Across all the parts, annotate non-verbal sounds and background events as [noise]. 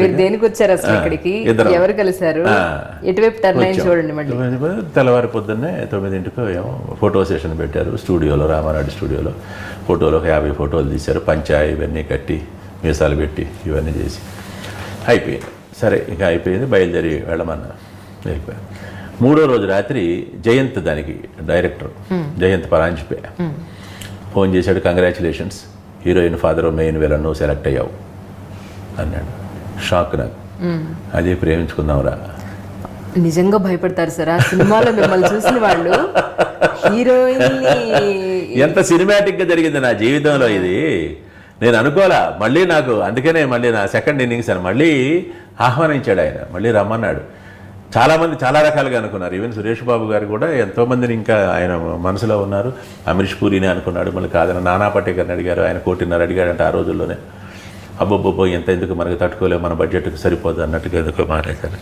మీరు దేనికి వచ్చారు అసలు ఇక్కడికి. ఎవరు కలిశారు. ఎటువైపు టర్న్ అయింది చూడండి మళ్ళీ. తెల్లవారి పొద్దున్నే తొమ్మిదింటికి ఫోటో సెషన్ పెట్టారు స్టూడియోలో రామారెడ్డి స్టూడియోలో ఫోటోలు ఒక యాభై ఫోటోలు తీశారు పంచాయి ఇవన్నీ కట్టి మీసాలు పెట్టి ఇవన్నీ చేసి. అయిపోయింది. సరే ఇక అయిపోయింది బయలుదేరి వెళ్ళమన్నా. వెళ్ళిపోయాను మూడో రోజు రాత్రి జయంత్ దానికి డైరెక్టర్ జయంత్ పరాంజిపే. ఫోన్ చేశాడు కంగ్రాచులేషన్స్ హీరోయిన్ ఫాదర్ మెయిన్ నువ్వు సెలెక్ట్ అయ్యావు అన్నాడు. షాక్ నాకు. అదే ప్రేమించుకుందాంరా నిజంగా భయపడతారు సార్. ఆ సినిమాలో మిమ్మల్ని చూసిన వాళ్ళు హీరోయిన్ ఎంత సినిమాటిక్గా జరిగింది నా జీవితంలో ఇది. నేను అనుకోలా మళ్ళీ నాకు అందుకనే మళ్ళీ నా సెకండ్ ఇన్నింగ్స్ అని మళ్ళీ ఆహ్వానించాడు ఆయన. మళ్ళీ రమ్మన్నాడు. చాలామంది చాలా రకాలుగా అనుకున్నారు. ఈవెన్ సురేష్ బాబు గారు కూడా ఎంతోమందిని ఇంకా ఆయన మనసులో ఉన్నారు. అమరీష్ పూరిని అనుకున్నాడు. మళ్ళీ కాదని నానా పటేకర్ని అడిగారు. ఆయన కోటిన్నర అడిగాడంట ఆ రోజుల్లోనే. అబ్బబ్బబ్బో ఎంత ఎందుకు మనకు తట్టుకోలేము మన బడ్జెట్కి సరిపోదు అన్నట్టుగా ఎందుకు మానేశారు.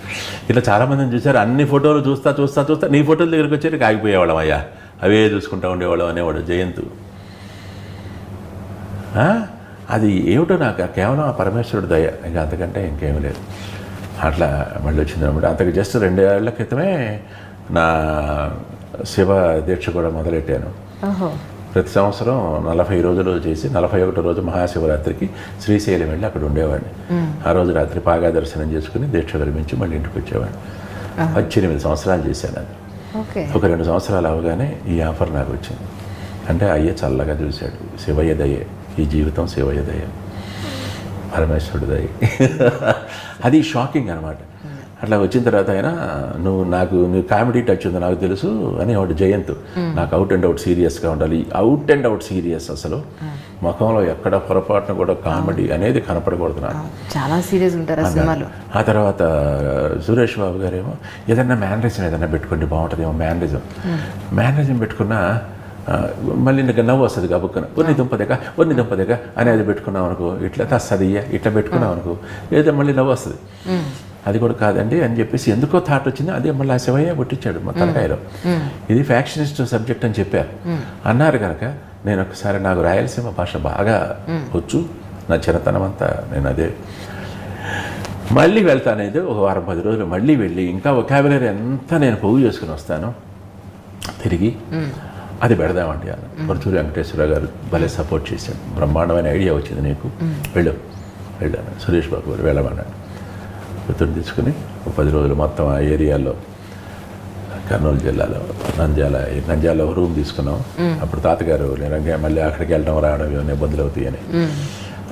ఇట్లా చాలామందిని చూశారు అన్ని ఫోటోలు చూస్తా చూస్తా చూస్తా నీ ఫోటోల దగ్గరికి వచ్చేది ఆగిపోయేవాళ్ళం అయ్యా. అవే చూసుకుంటా ఉండేవాళ్ళం అనేవాడు జయంతు. అది ఏమిటో నాకు కేవలం ఆ పరమేశ్వరుడు దయ ఇంకా అంతకంటే ఇంకేమీ లేదు. అట్లా మళ్ళీ వచ్చింది అనమాట. అంతకు జస్ట్ రెండేళ్ళ క్రితమే నా శివ దీక్ష కూడా మొదలెట్టాను. ప్రతి సంవత్సరం నలభై రోజులు చేసి నలభై ఒకటో రోజు మహాశివరాత్రికి శ్రీశైలం వెళ్ళి అక్కడ ఉండేవాడిని. ఆ రోజు రాత్రి పాగా దర్శనం చేసుకుని దీక్ష విరమించి మళ్ళీ ఇంటికి వచ్చేవాడిని. పద్దెనిమిది సంవత్సరాలు చేశాను అది. ఒక రెండు సంవత్సరాలు అవగానే ఈ ఆఫర్ నాకు వచ్చింది. అంటే అయ్యే చల్లగా చూశాడు. శివయ్య దయే. ఈ జీవితం శివయ్య దయ. పరమేశ్వరుడు దయ. [laughs] అది షాకింగ్ అనమాట అట్లా వచ్చిన తర్వాత ఆయన నువ్వు నాకు నీ కామెడీ టచ్ ఉంది నాకు తెలుసు అని ఒకటి జయంత్ నాకు అవుట్ అండ్ అవుట్ సీరియస్గా ఉండాలి. అవుట్ అండ్ అవుట్ సీరియస్ అసలు. ముఖంలో ఎక్కడ పొరపాటున కూడా కామెడీ అనేది కనపడకూడదు నాకు. చాలా సీరియస్ ఉంటారు ఆ సినిమాలో. ఆ తర్వాత సురేష్ బాబు గారు ఏమో ఏదన్నా మేనరిజం ఏదన్నా పెట్టుకోండి బాగుంటుందేమో మేనరిజం. మేనరిజం పెట్టుకున్నా మళ్ళీ నీకు నవ్వు వస్తుంది కబుక్కన ఒన్ని దుంపదేక ఒన్ని దుంపదేక అనేది పెట్టుకున్నాం అనుకో ఇట్లా తస్తుంది ఇట్లా పెట్టుకున్నాం అనుకో ఏదో మళ్ళీ నవ్వు వస్తుంది. అది కూడా కాదండి అని చెప్పేసి ఎందుకో థాట్ వచ్చింది అదే మళ్ళీ ఆ శివయ్య పుట్టించాడు మా తలకాయలో. ఇది ఫ్యాక్షనిస్ట్ సబ్జెక్ట్ అని చెప్పారు. అన్నారు కనుక నేను ఒకసారి నాకు రాయలసీమ భాష బాగా వచ్చు నా చిన్నతనం అంతా నేను అదే. మళ్ళీ వెళ్తానేది ఒక వారం పది రోజులు మళ్ళీ వెళ్ళి ఇంకా ఒకాబులరీ అంతా నేను పోగు చేసుకుని వస్తాను. తిరిగి అది పెడదామండి అన్న. పరుచూరి వెంకటేశ్వర గారు భలే సపోర్ట్ చేశాడు బ్రహ్మాండమైన ఐడియా వచ్చింది నీకు. వెళ్ళు వెళ్ళాను సురేష్ బాబు గారు వెళ్ళమన్నాడు. గుర్తుని తీసుకుని ఒక పది రోజులు మొత్తం ఆ ఏరియాలో కర్నూలు జిల్లాలో నంద్యాల నంద్యాల రూమ్ తీసుకున్నాం. అప్పుడు తాతగారు నేను మళ్ళీ అక్కడికి వెళ్ళడం రావడం ఇవన్నీ ఇబ్బందులు అవుతాయని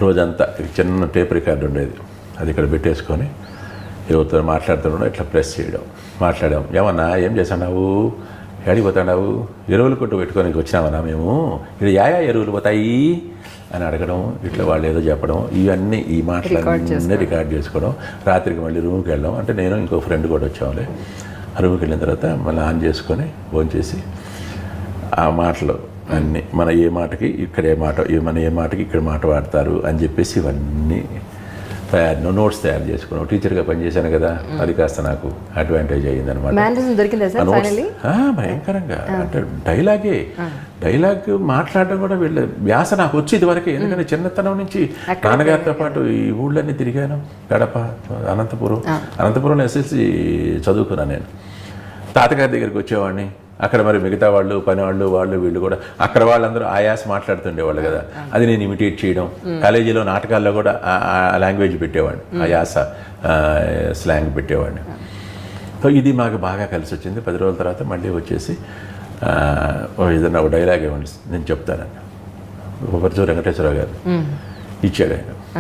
రోజంతా ఇది చిన్న టేప్ రికార్డు ఉండేది. అది ఇక్కడ పెట్టేసుకొని ఎవరితో మాట్లాడుతున్నాడో ఇట్లా ప్రెస్ చేయడం. మాట్లాడాం. ఏమన్నా ఏం చేసావు ఎడికి పోతాడావు ఎరువులు కొట్టు పెట్టుకొని వచ్చినామన్నా మేము? ఇక్కడ యాయా ఎరువులు పోతాయి? అని అడగడం ఇట్లా వాళ్ళు ఏదో చెప్పడం ఇవన్నీ ఈ మాటలన్నీ రికార్డ్ చేసుకోవడం. రాత్రికి మళ్ళీ రూమ్కి వెళ్ళడం. అంటే నేను ఇంకో ఫ్రెండ్ కూడా వచ్చాములే ఆ రూమ్కి వెళ్ళిన తర్వాత మళ్ళీ ఆన్ చేసుకొని ఫోన్ చేసి ఆ మాటలు అన్నీ మన ఏ మాటకి ఇక్కడ ఏ మాట మన ఏ మాటకి ఇక్కడ మాట వాడతారు అని చెప్పేసి ఇవన్నీ తయారు నోట్స్ తయారు చేసుకున్నాం టీచర్గా పనిచేశాను కదా అది కాస్త నాకు అడ్వాంటేజ్ అయ్యింది అనమాట భయంకరంగా. అంటే డైలాగే డైలాగ్ మాట్లాడడం కూడా వీళ్ళ వ్యాస నాకు వచ్చి ఇదివరకే. ఎందుకంటే చిన్నతనం నుంచి నాన్నగారితో పాటు ఈ ఊళ్ళన్నీ తిరిగాను. గడప అనంతపురం. అనంతపురంలో ఎస్ఎస్సి చదువుకున్నాను నేను. తాతగారి దగ్గరికి వచ్చేవాడిని. అక్కడ మరి మిగతా వాళ్ళు పని వాళ్ళు వాళ్ళు కూడా అక్కడ వాళ్ళందరూ ఆయాస మాట్లాడుతుండేవాళ్ళు కదా. అది నేను ఇమిటేట్ చేయడం. కాలేజీలో నాటకాల్లో కూడా ఆ- లాంగ్వేజ్ పెట్టేవాడిని. ఆ యాస స్లాంగ్ పెట్టేవాడిని. సో ఇది మాకు బాగా కలిసి వచ్చింది పది రోజుల తర్వాత మళ్ళీ వచ్చేసి ఆ, ఓ ఏదైనా ఒక డైలాగ్ ఇవ్వండి. నేను చెప్తానని ఒకరిచో వెంకటేశ్వరరావు గారు ఇచ్చాడు ఆయన.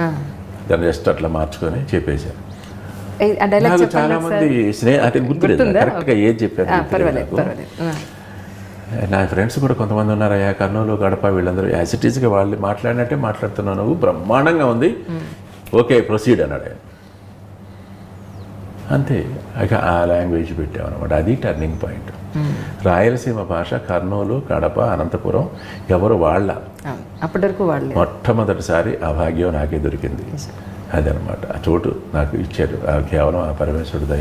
దాన్ని జస్ట్ అట్లా మార్చుకొని చెప్పేశారు. నాకు చాలా మంది స్నేహ అంటే గుర్తులేదు గుర్తుందా? కరెక్ట్గా ఏది చెప్పారు పర్వాలేదు. నా ఫ్రెండ్స్ కూడా కొంతమంది ఉన్నారయ్యా కర్నూలు గడప వీళ్ళందరూ యాసిటీస్గా వాళ్ళు మాట్లాడినట్టే మాట్లాడుతున్నావు నువ్వు బ్రహ్మాండంగా ఉంది. ఓకే ప్రొసీడ్ అన్నాడు ఆయన. అంతే ఇక ఆ లాంగ్వేజ్ పెట్టామన్నమాట. అది టర్నింగ్ పాయింట్. రాయలసీమ భాష కర్నూలు కడప అనంతపురం ఎవరు వాళ్ళ. అప్పటి వరకు వాళ్ళే. మొట్టమొదటిసారి ఆ భాగ్యం నాకే దొరికింది. అదనమాట. ఆ చోటు నాకు ఇచ్చారు. కేవలం ఆ పరమేశ్వరుడు దయ